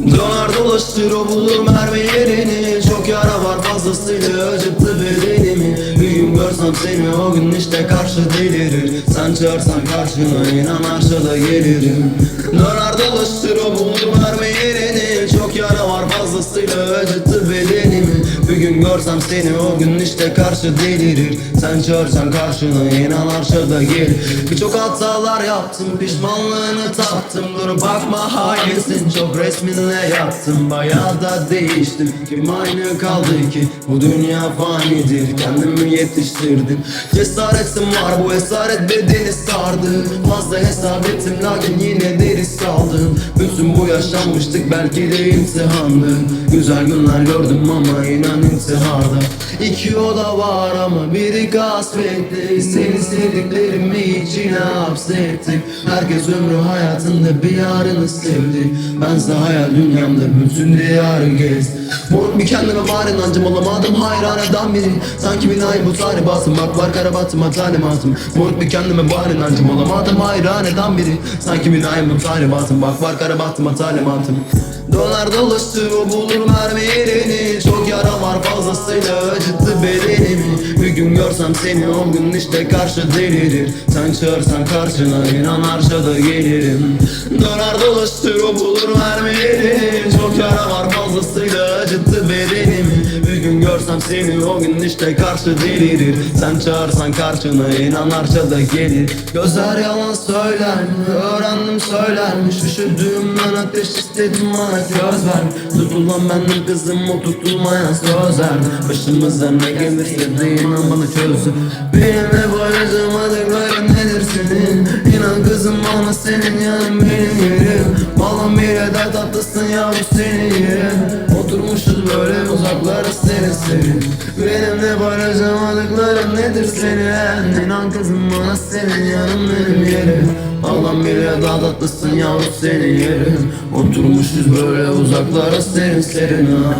Döner dolaşır o bulur mermi yerini Çok yara var fazlasıyla acıttı bedenimi. Bir gün görsem seni o gün işte karşı delirir Sen çağırsan karşına inan arşada gelirim. Döner dolaşır o bulur mermi gün görsem seni o gün işte karşı delirir Sen çağırsan karşına inan arşada gelir. Birçok hatalar yaptım pişmanlığını tattım. Dur bakma hainsin çok resminle yattım. Bayağı da değiştim kim aynı kaldı ki? Bu dünya fanidir kendimi yetiştirdim. Cesaretim var bu esaret bedeni sardı Fazla hesap ettim lakin yine de risk aldım Bütün bu yaşanmıştık belki de imtihandı. Güzel günler gördüm ama inan intiharda. İki oda var ama biri gasp etti Seni sevdiklerimi içine hapsettim Herkes ömrü hayatında bir yarını sevdi. Bense hayal dünyamda bütün diyarı gezdim. Moruk bir kendime var inancım olamadım hayraneden biri. Sanki binayı bu tahribatım bak var karabatıma talimatım. Moruk bir kendime var inancım olamadım hayraneden biri. Sanki bu tahribatım bak var karabatıma talimatım. Dolar dolaşır o bulur mermi yerini. Çok yara var fazlasıyla acıttı bedenimi. Bir gün görsem seni o gün işte karşı delirir. Sen çağırsan karşına inan arşada gelirim. Döner dolaşır o bulur mermi yerini. Çok yara var fazlasıyla acıttı bedenimi görsem seni o gün işte karşı delirir Sen çağırsan karşına inan arşada gelir. Gözler yalan söyler Öğrendim söylermiş Üşüdüğümden ateş istedim bana göz ver. Tutulan benim kızım o tutulmayan sözler Başımıza ne gelirse de inan bana çözsün Benimle paylaşamadıkların nedir senin? İnan kızım bana senin yanın benim yerim. Balon bile de tatlısın yavrum senin böyle uzaklara serin serin Benimle paylaşamadıkların nedir senin? İnan kızım bana senin yanın benim yerim. Ağlam bile daha tatlısın yavrum senin yerin. Oturmuşuz böyle uzaklara serin serin ha